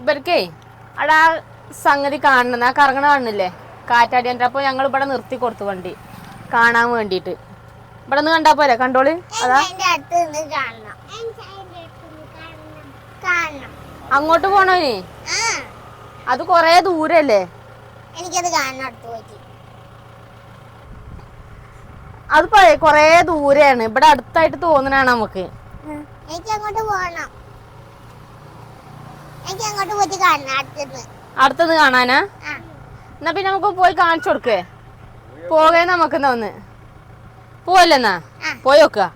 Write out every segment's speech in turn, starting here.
ഇവർക്കേ അവിടെ ആ സംഗതി കാണണം. ആ കറങ്ങണ കാണുന്നില്ലേ? കാറ്റാടിയന്റെ അപ്പോൾ ഞങ്ങൾ ഇവിടെ നിർത്തി കൊടുത്തു വണ്ടി. കാണാൻ വേണ്ടിയിട്ട്. ഇവിടെ നിന്ന് കണ്ടാ പോരെ? കണ്ടോളി. അതാ. അങ്ങോട്ട് പോണോനി ഇനി? അത് കൊറേ ദൂരല്ലേ? എനിക്കത് അത് പഴയ കൊറേ ദൂരെയാണ്. ഇവിടെ അടുത്തായിട്ട് തോന്നണാണ് നമുക്ക്. എനിക്ക് അങ്ങോട്ട് പോകണം എനിക്ക് അങ്ങോട്ട് പോയി കാണണം അടുത്തത്. കാണാനാ? ആ. എന്നാ പിന്നെ നമുക്ക് പോയി കാണിച്ചു കൊടുക്കേ. പോകേ നമുക്ക് എന്നാ ഒന്ന്. പോവല്ലെന്നാ. പോയി നോക്കുക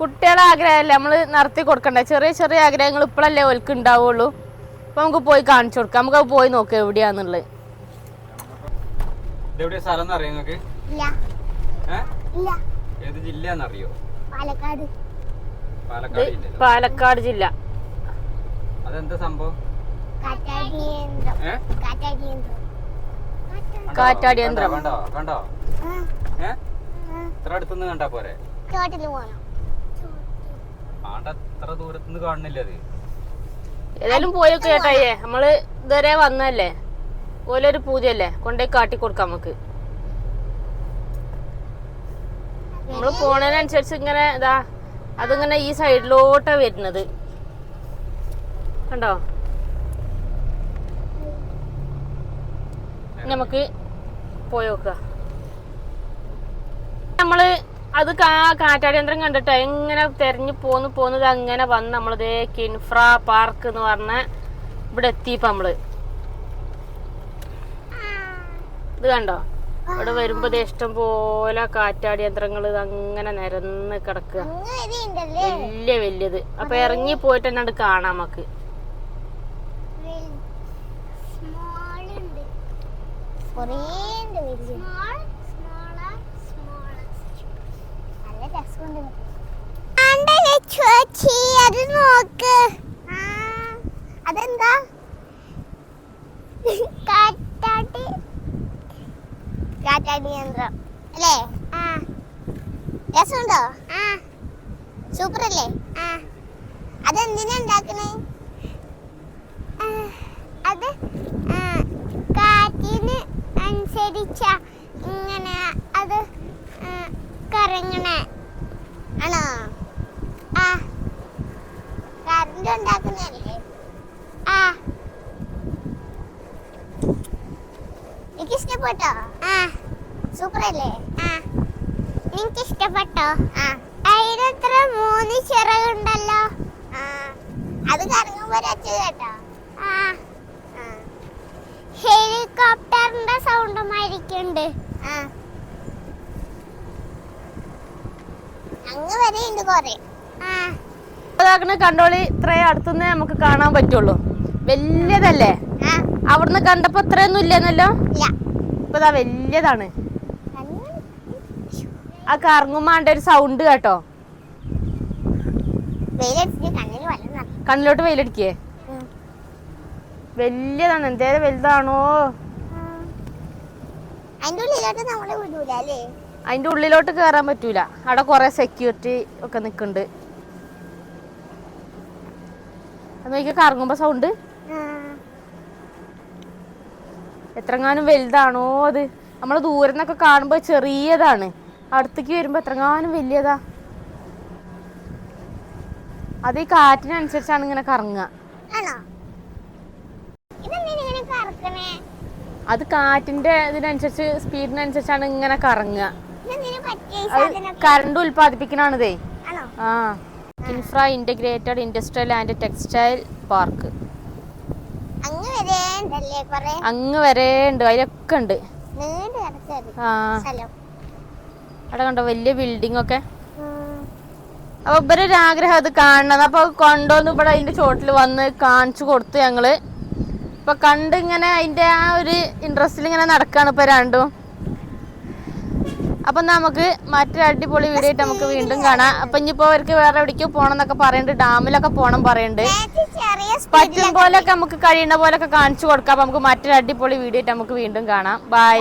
കുട്ടികളെ ആഗ്രഹമല്ലേ? നമ്മൾ നടത്തി കൊടുക്കണ്ട? ചെറിയ ചെറിയ ആഗ്രഹങ്ങൾ ഇപ്പോഴല്ലേ ഓൽക്ക് ഉണ്ടാവുള്ളൂ. അപ്പൊ നമുക്ക് പോയി കാണിച്ചു കൊടുക്കാം. നമുക്ക് പോയി നോക്കാം എവിടെയാന്നുള്ളത്. ഇതെവിടെ സ്ഥലം അറിയോ ഇല്ല. ഏത് ജില്ലയാന്നറിയോ പാലക്കാട്. പാലക്കാട് പാലക്കാട് ജില്ല. അതെന്താ സംഭവം? കണ്ടോ? കാറ്റാടി യന്ത്രം. കണ്ടോ കണ്ടോ? ആ, ഏ? ആ. ഇത്ര അടുത്തുനിന്ന് കണ്ടാ പോരെ? ചോട്ടിൽ പോണം. ആണ്ട ഇത്ര ദൂരത്തുനിന്ന് കാണുന്നില്ല അത്. ഏതായാലും പോയൊക്കെ കേട്ടായേ. നമ്മൾ ഇതുവരെ വന്നല്ലേ ഓലൊരു പൂജയല്ലേ കൊണ്ടുപോയി കാട്ടി കൊടുക്കാം നമുക്ക്. നമ്മൾ പോണതിനനുസരിച്ച് ഇങ്ങനെ ഇതാ അതിങ്ങനെ ഈ സൈഡിലോട്ടാ വരുന്നത്. കണ്ടോ? നമുക്ക് പോയി നോക്കുക. നമ്മൾ അത് കാ കാറ്റാടിയന്ത്രം കണ്ടിട്ട് എങ്ങനെ തെരഞ്ഞു പോന്ന് പോന്നത് അങ്ങനെ വന്ന് നമ്മളിതേ കിൻഫ്ര പാർക്ക് എന്ന് പറഞ്ഞ ഇവിടെ എത്തിയപ്പോ നമ്മൾ. ഇത് കണ്ടോ? ഇവിടെ വരുമ്പോ ഇഷ്ടം പോലെ കാറ്റാടി യന്ത്രങ്ങൾ അങ്ങനെ നിരന്ന് കിടക്കുക. വലിയ വലിയത്. അപ്പൊ ഇറങ്ങി പോയിട്ട് തന്നെ കാണാം നമുക്ക്. സ്മോൾ ഉണ്ട് കുറേ ഉണ്ട് വലിയ നല്ല രസമുണ്ട് ചേച്ചി അത് നോക്ക് അതെന്താ കാറ്റാടി കാറ്റാടി യന്ത്രം അല്ലേ? ആ. രസമുണ്ടോ? ആ. സൂപ്പർ അല്ലേ ആ അതെന്തിനാ ഉണ്ടാക്കണേ? അത് കാറ്റിന് അനുസരിച്ച ഇങ്ങനെ അത് കറങ്ങണേ. ആണോ? ആ. കറണ്ട് ഉണ്ടാക്കുന്നല്ലേ ആ എനിക്ക് ഇഷ്ടപ്പെട്ടോ ആ. സൂപ്പർ അല്ലേ ആ. നിനക്ക് ഇഷ്ടപ്പെട്ടോ ആ. അതിനത്ര മൂന്ന് ചിറകുണ്ടല്ലോ. ആ. അത് കറങ്ങുമ്പോ രച്ച കേട്ടോ. ആ. ഹെലികോപ്റ്ററിന്റെ സൗണ്ടും മാരിക്കുണ്ട് ആ. അങ്ങ് വരെ ഉണ്ട് കൊറേ. ആ. കണ്ടോളി ഇത്രേ അടുത്തുനിന്നേ നമുക്ക് കാണാൻ പറ്റുള്ളൂ. വലിയതല്ലേ? അവിടുന്ന് കണ്ടപ്പോ അത്രയൊന്നും ഇല്ലെന്നല്ലോ? ഇല്ല. ഇപ്പൊ ഇതാ വലിയതാണ്. ആ കറങ്ങുമാണ്ട ഒരു സൗണ്ട് കേട്ടോ. കണ്ണിലോട്ട് വെയിലടിക്കേ. വലിയതാണ് എന്തേലും വലുതാണോ? അതിന്റെ ഉള്ളിലോട്ട് കേറാൻ പറ്റൂല. അവിടെ കൊറേ സെക്യൂരിറ്റി ഒക്കെ നിക്കുന്നുണ്ട് അത് കറങ്ങുമ്പോ സൗണ്ട്. എത്രങ്ങാനും വലുതാണോ അത്? നമ്മൾ ദൂരെ നിന്നൊക്കെ കാണുമ്പോൾ ചെറിയതാണ്. അടുത്തേക്ക് വരുമ്പോൾ എത്രങ്ങാനും വലിയതാ. അത് ഈ കാറ്റിനനുസരിച്ചാണ് ഇങ്ങനെ കറങ്ങുക. അത് കാറ്റിന്റെ ഇതിനനുസരിച്ച് സ്പീഡിനനുസരിച്ചാണ് ഇങ്ങനെ കറങ്ങുക. കറണ്ട് ഉൽപ്പാദിപ്പിക്കണാണിതേ. ആ infra integrated industrial and textile park അങ്ങ് വരെ ഉണ്ട്. അതിലൊക്കെ ഉണ്ട്. ആ. അവിടെ കണ്ടോ വലിയ ബിൽഡിംഗ് ഒക്കെ? അപ്പൊ അപ്പൊ ഒരു ആഗ്രഹം അത് കാണണം. അപ്പൊ കൊണ്ടുവന്ന് ഇവിടെ അതിന്റെ ചോട്ടിൽ വന്ന് കാണിച്ചു കൊടുത്തു ഞങ്ങൾ. ഇപ്പൊ കണ്ട് ഇങ്ങനെ അതിന്റെ ആ ഒരു ഇൻട്രസ്റ്റിൽ ഇങ്ങനെ നടക്കാണ് ഇപ്പൊ രണ്ടും. അപ്പൊ നമുക്ക് മറ്റൊരു അടിപൊളി വീഡിയോ ആയിട്ട് നമുക്ക് വീണ്ടും കാണാം. അപ്പൊ ഇനിയിപ്പോൾ അവർക്ക് വേറെ എവിടേക്കോ പോകണം എന്നൊക്കെ പറയുന്നുണ്ട് ഡാമിലൊക്കെ പോകണം പറയുന്നുണ്ട് പറ്റും പോലെയൊക്കെ നമുക്ക് കഴിയുന്ന പോലൊക്കെ കാണിച്ചു കൊടുക്കാം. അപ്പൊ നമുക്ക് മറ്റൊരു അടിപൊളി വീഡിയോ ആയിട്ട് നമുക്ക് വീണ്ടും കാണാം. ബൈ.